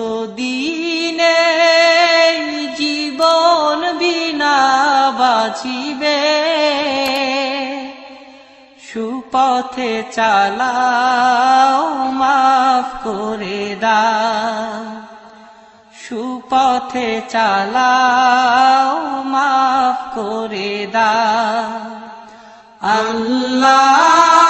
যত দিনে জীবন বিনা বাঁচিবে? সুপথে চালাও, মাফ করে দাও। সুপথে চালাও, মাফ করে দাও। আল্লাহ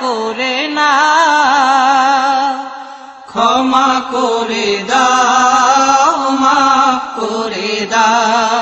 করে না। ক্ষমা করে দাও মাফ করে দাও।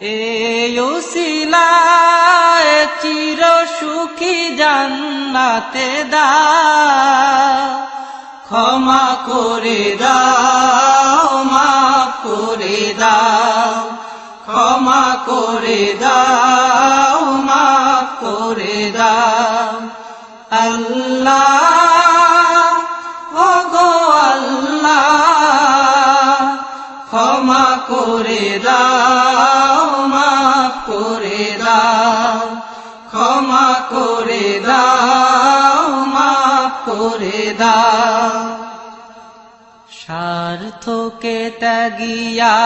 এই উসিলায় চির সুখী জান্নাতে দা ক্ষমা করে দাও, মাফ করে দাও। ক্ষমা করে দাও, মাফ করে দাও। আল্লাহ ও গো আল্লাহ, ক্ষমা করে দাও। করে দাও, মাফ করে দাও। স্বার্থকে ত্যাগিয়া,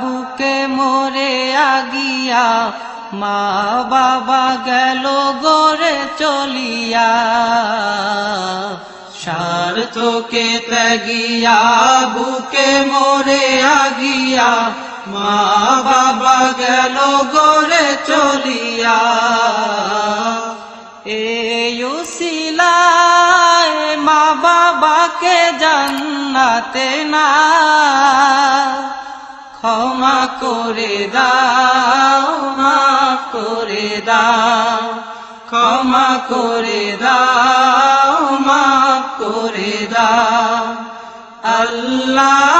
বুকে মোরে আগিয়া, মা বাবা গেল গড়ে চলিয়া। স্বার্থকে ত্যাগিয়া, বুকে মোরে আগিয়া, মা বাবা গেল গড়ে চলিয়া। বাবাকে জান্নাতে না। ক্ষমা করে দাও, মাফ করে দাও, ক্ষমা করে দাও, মাফ করে দাও। আল্লাহ